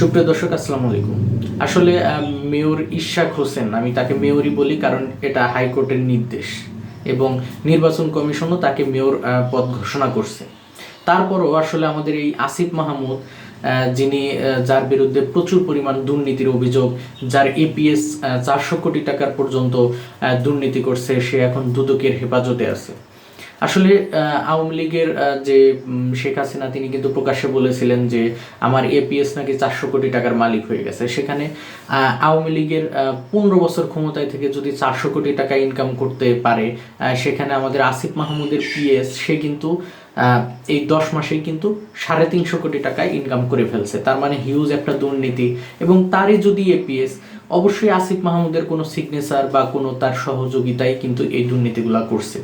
সুপ্রিয় দর্শক, আসসালামু আলাইকুম। আসলে মেয়র ইশাক হোসেন, আমি তাকে মেয়রই বলি কারণ এটা হাইকোর্টের নির্দেশ এবং নির্বাচন কমিশনও তাকে মেয়র পদ ঘোষণা করছে। তারপরও আসলে আমাদের এই আসিফ মাহমুদ যিনি যার বিরুদ্ধে প্রচুর পরিমাণ দুর্নীতির অভিযোগ, যার এপিএস চারশো কোটি টাকার পর্যন্ত দুর্নীতি করছে, সে এখন দুদকের হেফাজতে আছে। আসলে আওয়ামী লীগের যে শেখ হাসিনা, তিনি কিন্তু প্রকাশ্যে বলেছিলেন যে, আমার এপিএস নাকি চারশো কোটি টাকার মালিক হয়ে গেছে। সেখানে আওয়ামী লীগের পনেরো বছর ক্ষমতায় থেকে যদি চারশো কোটি টাকা ইনকাম করতে পারে সেখানে আমাদের আসিফ মাহমুদের পিএস সে কিন্তু এই দশ মাসেই কিন্তু সাড়ে তিনশো কোটি টাকা ইনকাম করে ফেলছে। তার মানে হিউজ একটা দুর্নীতি। এবং তারই যদি এপিএস অবশ্যই আসিফ মাহমুদের কোনো সিগনেচার বা কোনো তার সহযোগিতায় কিন্তু এই দুর্নীতিগুলো করছে।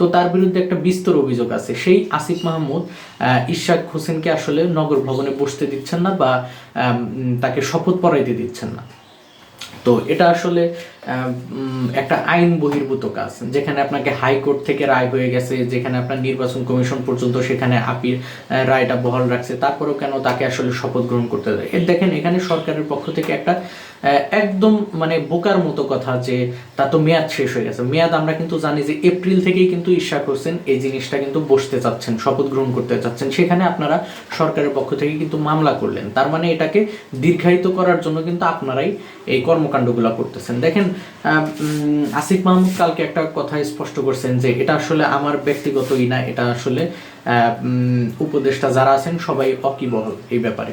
তো তার বিরুদ্ধে একটা বিস্তর অভিযোগ আছে। সেই আসিফ মাহমুদ ইশাক হোসেনকে আসলে নগর ভবনে বসতে দিচ্ছেন না বা তাকে শপথ পড়াইতে দিচ্ছেন না। তো এটা আসলে একটা আইন বহির্ভূত কাজ, যেখানে আপনাকে হাইকোর্ট থেকে রায় হয়ে গেছে, যেখানে আপনার নির্বাচন কমিশন পর্যন্ত সেখানে আপিল রায়টা বহাল রাখছে, তারপরেও কেন তাকে আসলে শপথ গ্রহণ করতে দেয়? এর দেখেন, এখানে সরকারের পক্ষ থেকে একটা একদম মানে বোকার মতো কথা যে তা তো মেয়াদ শেষ হয়ে গেছে। মেয়াদ আমরা কিন্তু জানি যে এপ্রিল থেকেই কিন্তু ইশাক হোসেন এই জিনিসটা কিন্তু বসতে চাচ্ছেন, শপথ গ্রহণ করতে চাচ্ছেন। সেখানে আপনারা সরকারের পক্ষ থেকে কিন্তু মামলা করলেন। তার মানে এটাকে দীর্ঘায়িত করার জন্য কিন্তু আপনারাই এই কর্মকাণ্ডগুলো করতেছেন। দেখেন আসিফ মাহমুদ কালকে একটা কথা স্পষ্ট করছেন যে এটা আসলে আমার ব্যক্তিগতই না, এটা আসলে উপদেষ্টা যারা আছেন সবাই অকিবহল এই ব্যাপারে।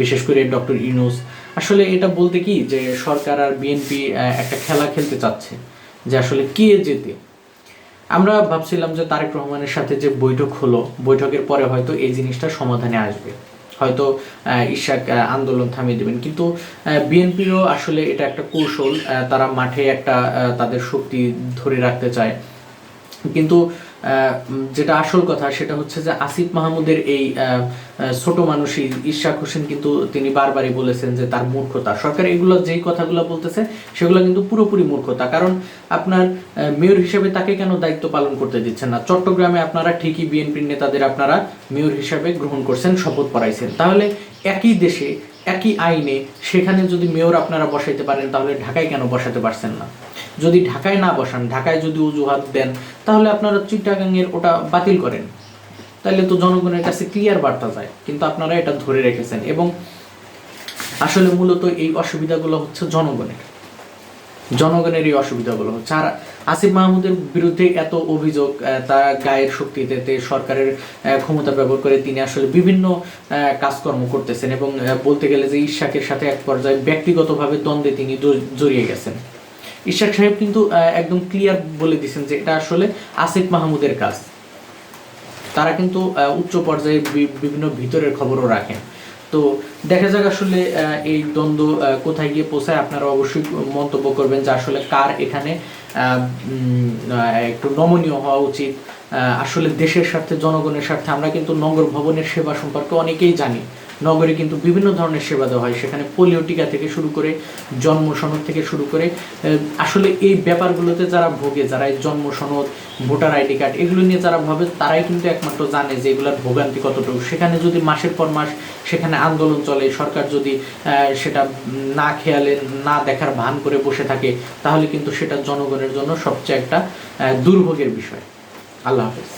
বিশেষ করে ডক্টর ইউনুস। আসলে এটা বলতে কি যে সরকার আর বিএনপি একটা খেলা খেলতে চাচ্ছে যে আসলে কে জেতে। আমরা ভাবছিলাম যে তারেক রহমানের সাথে যে বৈঠক হলো, বৈঠকের পরে হয়তো এই জিনিসটা সমাধানে আসবে। হয়তো ইশাক আন্দোলন থামিয়ে দেবেন। কিন্তু বিএনপিরও আসলে এটা একটা কৌশল তারা মাঠে একটা তাদের শক্তি ধরে রাখতে চায়। কিন্তু যেটা আসল কথা সেটা হচ্ছে যে আসিফ মাহমুদের এই ছোট মানুষই ইশাক হোসেন কিন্তু তিনি বারবারই বলেছেন যে তার মূর্খতা। সরকার এগুলো যেই কথাগুলো বলতেছে সেগুলো কিন্তু পুরোপুরি মূর্খতা। কারণ আপনার মেয়র হিসেবে তাকে কেন দায়িত্ব পালন করতে দিচ্ছেন না? চট্টগ্রামে আপনারা ঠিকই বিএনপির নেতাদের আপনারা মেয়র হিসাবে গ্রহণ করছেন, শপথ পড়াইছেন। তাহলে একই দেশে, একই আইনে সেখানে যদি মেয়র আপনারা বসাইতে পারেন, তাহলে ঢাকায় কেন বসাতে পারছেন না? যদি ঢাকায় না বসান, ঢাকায় যদি অজুহাত দেন, তাহলে আপনারা চিটাগাংয়ের ওটা বাতিল করেন। তাহলে তো জনগণের কাছে ক্লিয়ার বার্তা যায়, কিন্তু আপনারা এটা ধরে রেখেছেন এবং আসলে মূলত এই অসুবিধাগুলো হচ্ছে জনগণের। জনগণের এই অসুবিধাগুলো হচ্ছে। আর আসিফ মাহমুদের বিরুদ্ধে এত অভিযোগ তার গায়ের শক্তিতে সরকারের ক্ষমতা ব্যবহার করে তিনি আসলে বিভিন্ন কাজকর্ম করতেছেন এবং বলতে গেলে যে ইশাকের সাথে এক পর্যায়ে ব্যক্তিগতভাবে দ্বন্দ্বে তিনি জড়িয়ে গেছেন। ইশাক সাহেব কিন্তু একদম ক্লিয়ার বলে দিয়েছেন যে এটা আসলে আসিফ মাহমুদের কাজ। তারা কিন্তু উচ্চ পর্যায়ে বিভিন্ন ভিতরের খবরও রাখেন। তো দেখা যাক আসলে এই দ্বন্দ্ব কোথায় গিয়ে পৌঁছায়। আপনারা অবশ্যই মন্তব্য করবেন যে আসলে কার এখানে একটু নমনীয় হওয়া উচিত। আসলে দেশের স্বার্থে, জনগণের স্বার্থে। আমরা কিন্তু নগর ভবনের সেবা সম্পর্কে অনেকেই জানি। নগরে কিন্তু বিভিন্ন ধরনের সেবা দেওয়া হয়। সেখানে পোলিও টিকা থেকে শুরু করে জন্ম সনদ থেকে শুরু করে আসলে এই ব্যাপারগুলোতে যারা ভোগে যারা এই জন্ম সনদ, ভোটার আইডি কার্ড, এগুলো নিয়ে যারা ভাবে, তারাই কিন্তু একমাত্র জানে যে এগুলোর ভোগান্তি কতটুকু। সেখানে যদি মাসের পর মাস সেখানে আন্দোলন চলে, সরকার যদি সেটা না খেয়ালে, না দেখার ভান করে বসে থাকে, তাহলে কিন্তু সেটা জনগণের জন্য সবচেয়ে একটা দুর্ভোগের বিষয়। আল্লাহ হাফেজ।